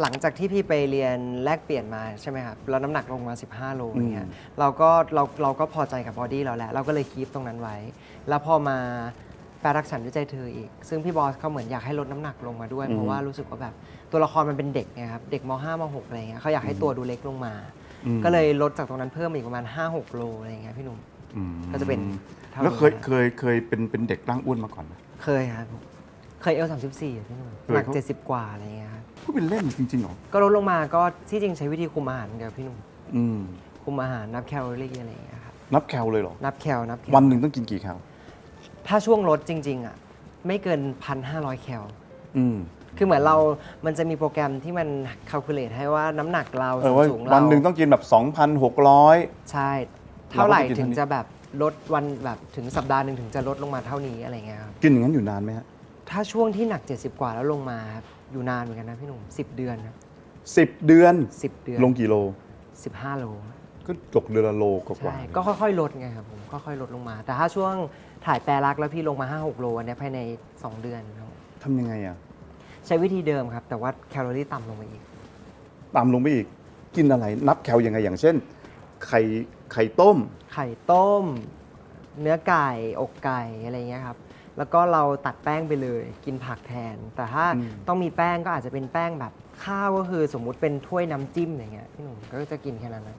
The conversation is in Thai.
หลังจากที่พี่ไปเรียนแลกเปลี่ยนมาใช่ไหมครับแล้วน้ำหนักลงมา 15 โลอย่างเงี้ยอืมเราก็เราเราก็พอใจกับบอดี้เราแหละเราก็เลยคีปตรงนั้นไว้ แล้วพอมาแปลรักฉันด้วยใจเธออีก ซึ่งพี่บอสเขาเหมือนอยากให้ลดน้ำหนักลงมาด้วย เพราะว่ารู้สึกว่าแบบตัวละครมันเป็นเด็กไงครับเด็กม .5 ม .6 อะไรเงี้ยเขาอยากให้ตัวดูเล็กลงมาอืมก็เลยลดจากตรงนั้นเพิ่มอีกประมาณ 5-6 โลอะไรเงี้ยพี่หนุ่มอืมก็จะเป็นเท่าแล้วเคยนี้นะเคยเคยเป็นเป็นเด็กร่างอ้วนมาก่อนไหมเคยครับเคยเอลสามสิบสี่พี่หนุ่มเคยหนักเขาเจ็ดสิบกว่าอะไรเงี้ยครับ พูดเป็นเล่นจริงๆเหรอ ก็ลดลงมาก็ที่จริงใช้วิธีคุมอาหารกับพี่หนุ่มอืม คุมอาหารนับแคลอรี่อะไรอย่างเงี้ยครับนับแคลเลยเหรอ นับแคลนับแคลวันหนึ่งต้องกินกี่แคลถ้าช่วงลดจริง ๆอะไม่เกินพันห้าร้อยแคล อืม คือเหมือนเรา มันจะมีโปรแกรมที่มันคัลคูลเลตให้ว่าน้ำหนักเราเออว่าสูงๆเราวันหนึ่งต้องกินแบบ 2,600 ใช่ เท่าไหร่เราก็จะกิน ถึงเท่านี้จะแบบลดวันแบบถึงสัปดาห์หนึ่งถึงจะลดลงมาเท่านี้อะไรเงี้ยครับ กินอย่างนั้นอยู่นานไหมฮะ ถ้าช่วงที่หนัก 70 กว่าแล้วลงมาครับ อยู่นานเหมือนกันนะพี่หนุ่ม10 เดือนครับสิบเดือน10เดือนลงกี่โล 15 โล ก็ตกเดือนละโลกว่าใช่ ๆก็ค่อยๆ ลดไงครับผมค่อยๆ ลดลงมา แต่ถ้าช่วงถ่ายแปรรักแล้วพี่ลงมา 5-6 โลอันเนี้ยภายใน 2 เดือนครับทำยังไงอะใช้วิธีเดิมครับ แต่ว่าแคลอรี่ต่ำลงไปอีกต่ำลงไปอีก กินอะไรนับแคลยังไงอย่างเช่น ไข่ไข่ต้ม ไข่ต้ม เนื้อไก่ อกไก่อะไรเงี้ยครับ แล้วก็เราตัดแป้งไปเลยกินผักแทน แต่ถ้าอืม ต้องมีแป้งก็อาจจะเป็นแป้งแบบข้าวก็คือสมมุติเป็นถ้วยน้ำจิ้มอย่างเงี้ยพี่หนุ่มก็จะกินแค่นั้นนะ